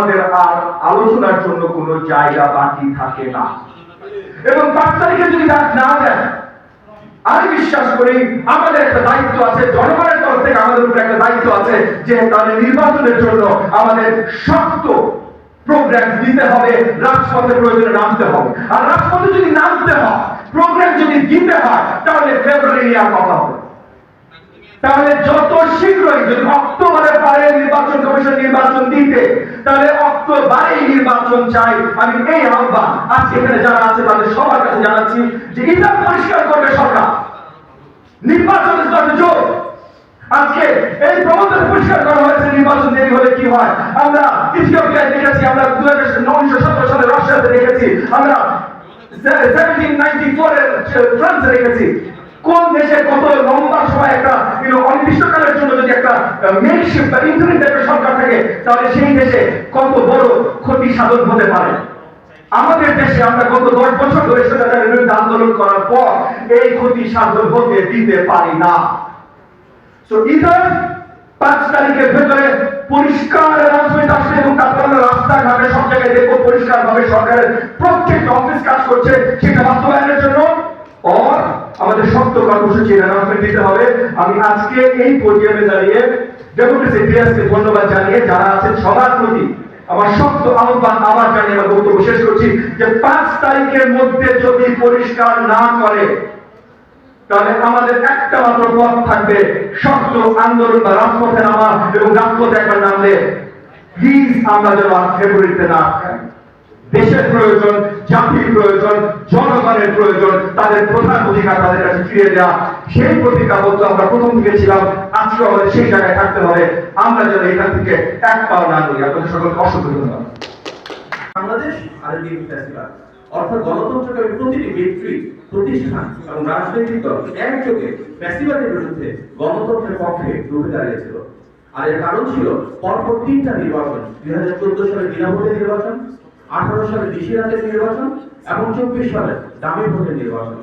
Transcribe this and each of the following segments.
আমাদের আর আলোচনার জন্য কোনো জায়গা বাকি থাকে না। এবং পাঁচ তারিখে যদি ডাক না দেন, আমি বিশ্বাস করি আমাদের একটা দায়িত্ব আছে, জনগণের তরফ থেকে আমাদের উপরে একটা দায়িত্ব আছে যে তাহলে নির্বাচনের জন্য আমাদের শক্ত প্রোগ্রাম দিতে হবে, রাজপথে প্রয়োজনে নামতে হবে। আর রাজপথে যদি নামতে হয় প্রোগ্রাম যদি দিতে হয়, তাহলে ফেব্রুয়ারি আর কথা হবে। তাহলে যত শীঘ্রই যদি অক্টোবরে পারে নির্বাচন কমিশন নির্বাচন দিতে তাহলে অক্টোবরেই নির্বাচন চাই। আমি এই আহ্বান আজকে এখানে যারা আছে, তাদের সবার কাছে জানাচ্ছি যে এটা পরিষ্কার করবে সরকার। নির্বাচন is not a joke. আজকে এই পরিষ্কার করা হয়েছে, নির্বাচন দেরি হলে কি হয়? আমরা দেখেছি, আমরা দু হাজার নয়শো সতেরো সালে রাশিয়াতে দেখেছি, আমরা সেভেন্টিন নাইনটি ফোর ফ্রান্সে দেখেছি। কোন দেশে কত সময় একটা অনির্দিষ্টকালের জন্য যদি একটা মেকশিপ বা সরকার থাকে, তাহলে সেই দেশে কত বড় ক্ষতি সাধন হতে পারে? আমাদের দেশে আমরা গত দশ বছর ধরে বিরুদ্ধে আন্দোলন করার পর এই ক্ষতি সাধন হতে দিতে পারি না। ইদার পাঁচ তারিখের ভেতরে পরিষ্কার অ্যানাউন্সমেন্ট আসবে এবং তারপর আমরা রাস্তাঘাটে সব জায়গায় দেখব পরিষ্কার ভাবে সরকারের প্রত্যেকটা অফিস কাজ করছে, সেটা অর অ্যানাউন্সমেন্ট দিতে হবে আমি আজকে এই দাঁড়িয়ে ধন্যবাদ জানিয়ে যারা আছেন সবার প্রতি আমার শক্ত আহ্বান আবার জানিয়ে আমার বক্তব্য শেষ করছি যে পাঁচ তারিখের মধ্যে যদি পরিষ্কার না করে, তাহলে আমাদের একটা মাত্র পথ থাকবে শক্ত আন্দোলন বা রাজপথে নামা এবং রাজপথে একবার নামলে প্লিজ আমরা যেন ফেব্রুয়ারিতে না। দেশের প্রয়োজন, জাতির প্রয়োজন, জনগণের প্রয়োজন, তাদের প্রধান অধিকার তাদের কাছে ফিরিয়ে দেওয়া, সেই প্রতিজ্ঞাবদ্ধ আমরা প্রথম থেকে ছিলাম, আজকে আমাদের সেই জায়গায় থাকতে হবে। আমরা যেন এখান থেকে এক পাও না করি। আপনাদের সকলকে অসংখ্য ধন্যবাদ। বাংলাদেশ আর ফেস্টিভাল অর্থাৎ গণতন্ত্রকে প্রতিটি ব্যক্তি, প্রতিষ্ঠান এবং রাজনৈতিক দল একযোগে ফেস্টিভ্যালের বিরুদ্ধে গণতন্ত্রের পক্ষে রুখে দাঁড়িয়েছিল। আর এর কারণ ছিল পরপর তিনটা নির্বাচন, দুই হাজার চোদ্দ সালে বিনাভোটের নির্বাচন আঠারো সালে দিশিরাতের নির্বাচন এবং চব্বিশ সালে দামি ভোটের নির্বাচন।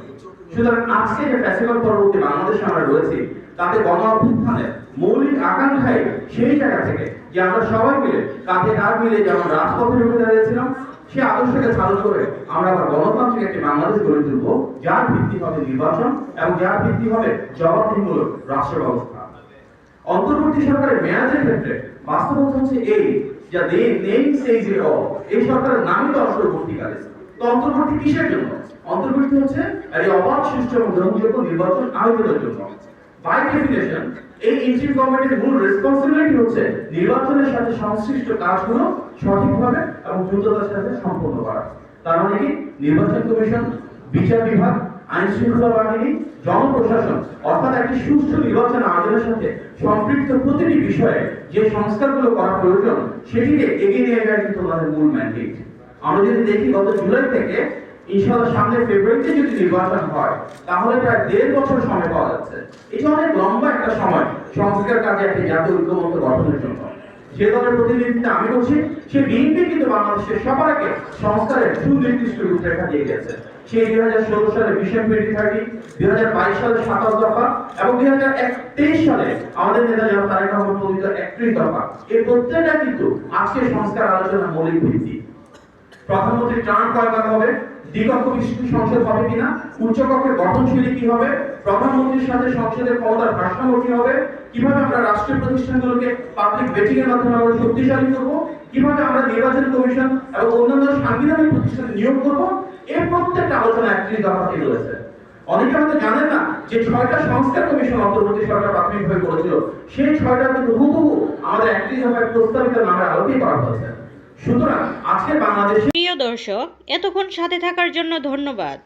সুতরাং আজকে যে পরবর্তী বাংলাদেশে আমরা রয়েছি, তাতে গণ অভ্যুত্থানের মৌলিক আকাঙ্ক্ষাই সেই জায়গা থেকে যে আমরা সবাই মিলে কাঁধে কাঁধ মিলে যেমন রাজপথে ঢুকে দাঁড়িয়েছিলাম সেই আদর্শকে চালু করে আমরা আবার গণতান্ত্রিক একটি বাংলাদেশ গড়ে তুলব, যার ভিত্তি হবে নির্বাচন এবং যার ভিত্তি হবে জবাবদিহিমূলক রাষ্ট্র ব্যবস্থা অন্তর্বর্তী সরকারের মেয়াদের ক্ষেত্রে বাস্তবতা হচ্ছে এই যা ইট অল এই সরকারের নামই তো তো কিসের জন্য? হচ্ছে এই অবাধ, সুষ্ঠু এবং গ্রহণযোগ্য নির্বাচন আয়োজনের জন্য। বাই ডেফিনেশন এই গভর্নমেন্টের মূল রেসপন্সিবিলিটি হচ্ছে নির্বাচনের সাথে সংশ্লিষ্ট কাজগুলো সঠিকভাবে এবং দ্রুততার সাথে সম্পন্ন করা। তার মানে কি? নির্বাচন কমিশন, বিচার বিভাগ আইন শৃঙ্খলা বাহিনী জনপ্রশাসন, অর্থাৎ একটি সুষ্ঠু নির্বাচন আয়োজনের সাথে সম্পৃক্ত প্রতিটি বিষয়ে যে সংস্কারগুলো করা প্রয়োজন, সেটিকে এগিয়ে নিয়ে যাওয়া কিন্তু আমাদের মূল ম্যান্ডেট আমরা যদি দেখি, গত জুলাই থেকে ইনশাআল্লাহ সামনে ফেব্রুয়ারিতে যদি নির্বাচন হয়, তাহলে প্রায় দেড় বছর সময় পাওয়া যাচ্ছে। এটা অনেক লম্বা একটা সময় সংস্কার কাজে একটি জাতীয় ঐক্যমত্য গঠনের জন্য। যে দলের আমি বিএনপি কিন্তু বাংলাদেশের সবার আগে সংস্কারের সুনির্দিষ্ট দিয়ে গেছে। সেই দুই হাজার ষোলো সালে থার্টি দুই হাজার বাইশ সালে সাতাশ দফা এবং দুই হাজার তেইশ সালে আমাদের নেতা যেমন তারেক একত্রিশ দফা। প্রত্যেকটা কিন্তু আজকের সংস্কার আলোচনার মৌলিক ভিত্তি। প্রধানমন্ত্রী টার্ম কয় করা হবে? দ্বিকক্ষ বিশিষ্ট সংসদ হবে কিনা? উচ্চকক্ষের গঠনশৈলী কি হবে? প্রধানমন্ত্রীর সাথে সংসদের ক্ষমতার ভারসাম্য কি হবে? কীভাবে আমরা রাষ্ট্রীয় প্রতিষ্ঠানগুলোকে পাবলিক ভেটিং এর মাধ্যমে আমরা শক্তিশালী করব? কীভাবে আমরা নির্বাচন কমিশন এবং অন্যান্য সাংবিধানিক প্রতিষ্ঠান নিয়োগ করব? এই প্রত্যেকটা আলোচনা একত্রিশ দফাতে রয়েছে অনেকে হয়তো জানেন না যে ছয়টা সংস্কার কমিশন অন্তর্বর্তী সরকার প্রাথমিকভাবে করেছিল। সেই ছয়টা কিন্তু হুবহু আমাদের একত্রিশ দফায় প্রস্তাবিত নামের আলোকেই করা হয়েছে। সুতরাং আজকে বাংলাদেশে প্রিয় দর্শক, এতক্ষণ সাথে থাকার জন্য ধন্যবাদ।